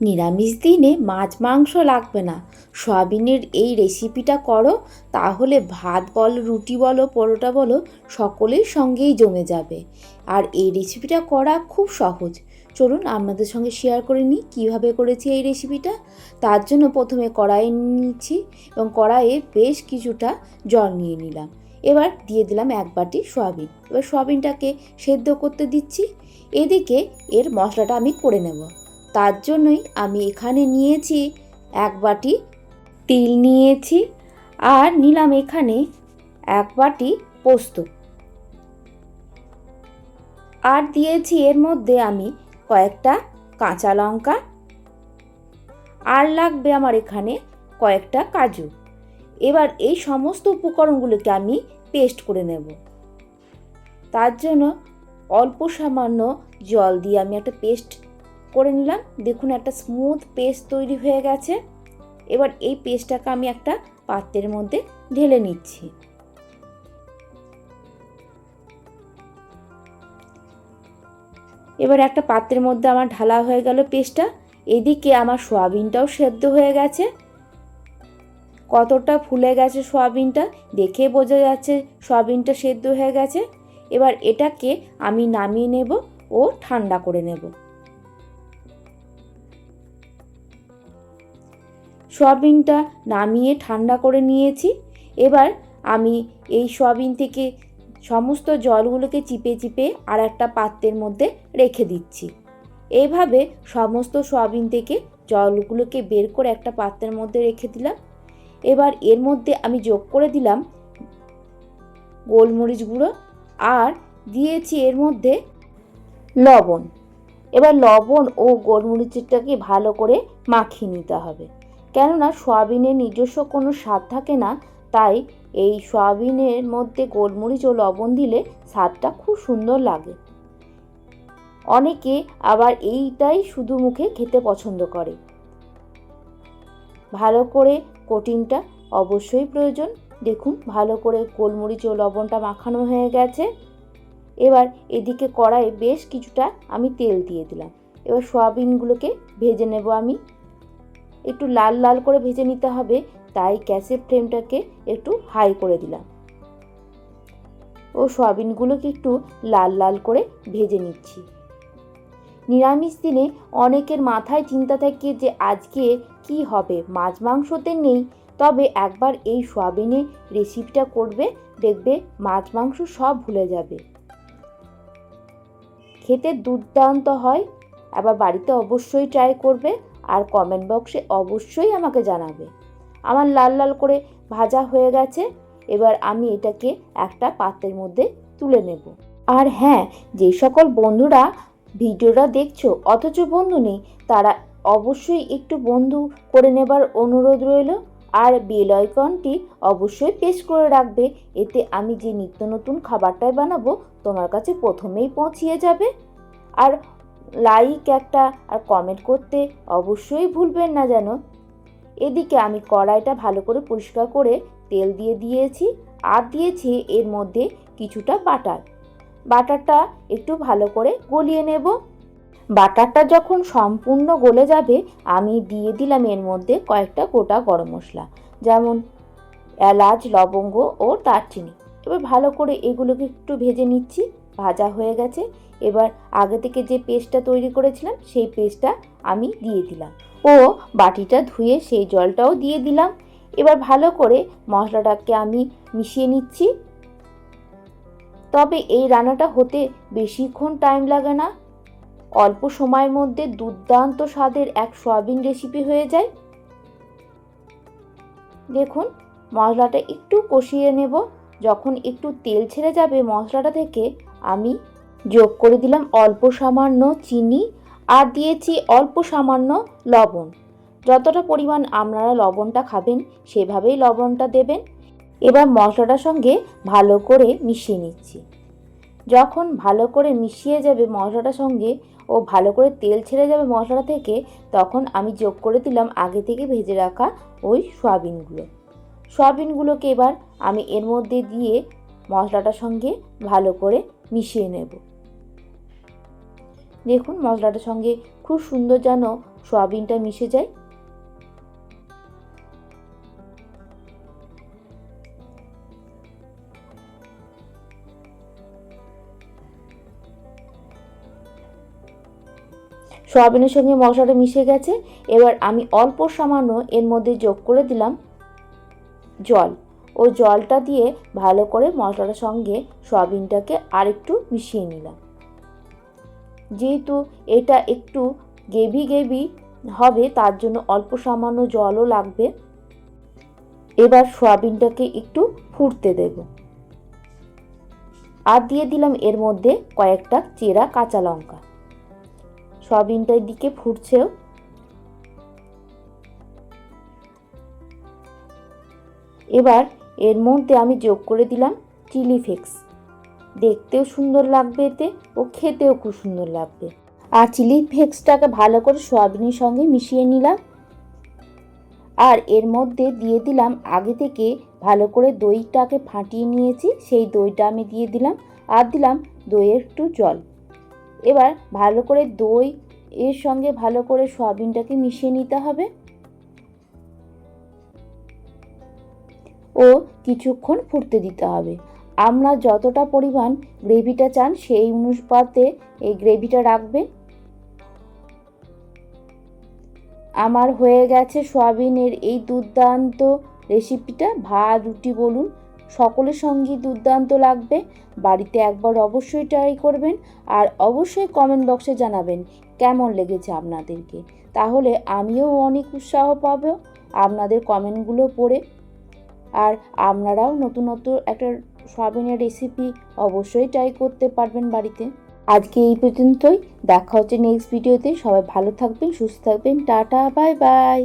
নিরামিষ দিনে মাছ মাংস লাগবে না। সয়াবিনের এই রেসিপিটা করো, তাহলে ভাত বলো, রুটি বলো, পরোটা বলো, সকলের সঙ্গেই জমে যাবে। আর এই রেসিপিটা করা খুব সহজ। চলুন আপনাদের সঙ্গে শেয়ার করে নিই কীভাবে করেছি এই রেসিপিটা তার জন্য প্রথমে কড়াই নিচ্ছি এবং কড়াইয়ে বেশ কিছুটা জল নিয়ে নিলাম। এবার দিয়ে দিলাম এক বাটি সয়াবিন। এবার সয়াবিনটাকে সেদ্ধ করতে দিচ্ছি। এদিকে এর মশলাটা আমি করে নেব। তার জন্যই আমি এখানে নিয়েছি এক বাটি তিল নিয়েছি আর নিলাম এখানে এক বাটি পোস্ত। আর দিয়েছি এর মধ্যে আমি কয়েকটা কাঁচা লঙ্কা। আর লাগবে আমার এখানে কয়েকটা কাজু। এবার এই সমস্ত উপকরণগুলোকে আমি পেস্ট করে নেব। তার জন্য অল্প সামান্য জল দিয়ে আমি একটা পেস্ট করে নিলাম। দেখুন একটা স্মুথ পেস্ট তৈরি হয়ে গেছে। এবার এই পেস্টটাকে আমি একটা পাত্রের মধ্যে ঢেলে নিচ্ছি। এবার একটা পাত্রের মধ্যে আমার ঢালা হয়ে গেল পেস্টটা এদিকে আমার সোয়াবিনটাও সেদ্ধ হয়ে গেছে। কতটা ফুলে গেছে সোয়াবিনটা দেখে বোঝা যাচ্ছে সোয়াবিনটা সেদ্ধ হয়ে গেছে। এবার এটাকে আমি নামিয়ে নেব ও ঠান্ডা করে নেব। সয়াবিনটা নামিয়ে ঠান্ডা করে নিয়েছি। এবার আমি এই সয়াবিন থেকে সমস্ত জলগুলোকে চিপে চিপে আর একটা পাত্রের মধ্যে রেখে দিচ্ছি। এইভাবে সমস্ত সয়াবিন থেকে জলগুলোকে বের করে একটা পাত্রের মধ্যে রেখে দিলাম। এবার এর মধ্যে আমি যোগ করে দিলাম গোলমরিচ গুঁড়ো আর দিয়েছি এর মধ্যে লবণ। এবার লবণ ও গোলমরিচটাকে ভালো করে মাখিয়ে নিতে হবে। কেননা সয়াবিনের নিজস্ব কোনো স্বাদ থাকে না, তাই এই সয়াবিনের মধ্যে গোলমরিচ ও লবণ দিলে স্বাদটা খুব সুন্দর লাগে। অনেকে আবার এইটাই শুধু মুখে খেতে পছন্দ করে। ভালো করে কোটিংটা অবশ্যই প্রয়োজন। দেখুন, ভালো করে গোলমরিচ ও লবণটা মাখানো হয়ে গেছে। এবার এদিকে কড়াইয়ে বেশ কিছুটা আমি তেল দিয়ে দিলাম। এবার সয়াবিনগুলোকে ভেজে নেব আমি। একটু লাল লাল করে ভেজে নিতে হবে, তাই গ্যাসের ফ্লেমটাকে একটু হাই করে দিলাম। ও সয়াবিনগুলোকে একটু লাল লাল করে ভেজে নিচ্ছি। নিরামিষ দিনে অনেকের মাথায় চিন্তা থাকে যে আজকে কি হবে, মাছ মাংসতে নেই। তবে একবার এই সয়াবিনের রেসিপিটা করবে, দেখবে মাছ মাংস সব ভুলে যাবে। খেতে দুর্দান্ত হয়, আবার বাড়িতে অবশ্যই ট্রাই করবে। আর কমেন্ট বক্সে অবশ্যই আমাকে জানাবে। আমার লাল লাল করে ভাজা হয়ে গেছে, এবার আমি এটাকে একটা পাত্রের মধ্যে তুলে নেব। আর হ্যাঁ যে সকল বন্ধুরা ভিডিওটা দেখছ, অথচ বন্ধু নেই, তারা অবশ্যই একটু বন্ধু করে নেবার অনুরোধ রইল। আর বেল আইকনটি অবশ্যই পেশ করে রাখবে, এতে আমি যে নিত্য নতুন খাবারটাই বানাবো, তোমার কাছে প্রথমেই পৌঁছিয়ে যাবে। আর লাইক একটা আর কমেন্ট করতে অবশ্যই ভুলবেন না যেন। এদিকে আমি কড়াইটা ভালো করে পরিষ্কার করে তেল দিয়ে দিয়েছি, আর দিয়েছি এর মধ্যে কিছুটা বাটার বাটারটা একটু ভালো করে গলিয়ে নেব। বাটারটা যখন সম্পূর্ণ গলে যাবে, আমি দিয়ে দিলাম এর মধ্যে কয়েকটা গোটা গরম মশলা, যেমন এলাচ, লবঙ্গ ও দারচিনি। এবার ভালো করে এগুলোকে একটু ভেজে নিচ্ছি, ভাজা হয়ে গেছে। এবার আগে থেকে যে পেস্টটা তৈরি করেছিলাম, সেই পেস্টটা আমি দিয়ে দিলাম। ও বাটিটা ধুয়ে সেই জলটাও দিয়ে দিলাম। এবার ভালো করে মশলাটাকে আমি মিশিয়ে নিচ্ছি। তবে এই রান্নাটা হতে বেশিক্ষণ টাইম লাগে না। অল্প সময়ের মধ্যে দুর্দান্ত স্বাদের এক সয়াবিন রেসিপি হয়ে যায়। দেখুন, মশলাটা একটু কষিয়ে নেব। যখন একটু তেল ছেড়ে যাবে মশলাটা থেকে, আমি যোগ করে দিলাম অল্প সামান্য চিনি আর দিয়েছি অল্প সামান্য লবণ। যতটা পরিমাণ আপনারা লবণটা খাবেন সেভাবেই লবণটা দেবেন। এবার মশলাটার সঙ্গে ভালো করে মিশিয়ে নিচ্ছি। যখন ভালো করে মিশিয়ে যাবে মশলাটার সঙ্গে ও ভালো করে তেল ছেড়ে যাবে মশলা থেকে, তখন আমি যোগ করে দিলাম আগে থেকে ভেজে রাখা ওই সয়াবিনগুলো। সয়াবিনগুলোকে এবার আমি এর মধ্যে দিয়ে মশলাটার সঙ্গে ভালো করে মিশিয়ে নেব। দেখুন, মশলাটার সঙ্গে খুব সুন্দর যেন সয়াবিনটা মিশে যায়। সয়াবিনের সঙ্গে মশলাটা মিশে গেছে। এবার আমি অল্প সামান্য এর মধ্যে যোগ করে দিলাম জল। ও জলটা দিয়ে ভালো করে মশলাটার সঙ্গে সয়াবিনটাকে আরেকটু মিশিয়ে নিলাম। যেহেতু এটা একটু গেভি গেভি হবে, তার জন্য অল্প সামান্য জলও লাগবে। এবার সয়াবিনটাকে একটু ফুটতে দেব। আর দিয়ে দিলাম এর মধ্যে কয়েকটা চেরা কাঁচা লঙ্কা। সয়াবিনটার দিকে ফুটছেও। এবার এর মধ্যে আমি যোগ করে দিলাম চিলি ফ্লেক্স। দেখতেও সুন্দর লাগবে এতে ও খেতেও খুব সুন্দর লাগবে। আর চিলি ফ্লেক্সটাকে ভালো করে সয়াবিনের সঙ্গে মিশিয়ে নিলাম। আর এর মধ্যে দিয়ে দিলাম, আগে থেকে ভালো করে দইটাকে ফাটিয়ে নিয়েছি, সেই দইটা আমি দিয়ে দিলাম আর দিলাম দইয়ের একটু জল। এবার ভালো করে দই এর সঙ্গে ভালো করে সয়াবিনটাকে মিশিয়ে নিতে হবে। ও কিছুক্ষণ ফুটতে দিতে হবে। আমরা যতটা পরিমাণ গ্রেভিটা চান, সেই অনুপাতে এই গ্রেভিটা রাখবেন। আমার হয়ে গেছে সোয়াবিনের এই দুর্দান্ত রেসিপিটা। ভাত, রুটি বলুন, সকলের সঙ্গেই দুর্দান্ত লাগবে। বাড়িতে একবার অবশ্যই ট্রাই করবেন আর অবশ্যই কমেন্ট বক্সে জানাবেন কেমন লেগেছে আপনাদেরকে। তাহলে আমিও অনেক উৎসাহ পাবো আপনাদের কমেন্টগুলো পড়ে। আর আপনারাও নতুন নতুন একটা সয়াবিনের রেসিপি অবশ্যই ট্রাই করতে পারবেন বাড়িতে। আজকে এই পর্যন্তই। দেখা হচ্ছে নেক্সট ভিডিওতে সবাই ভালো থাকবেন, সুস্থ থাকবেন। Tata bye bye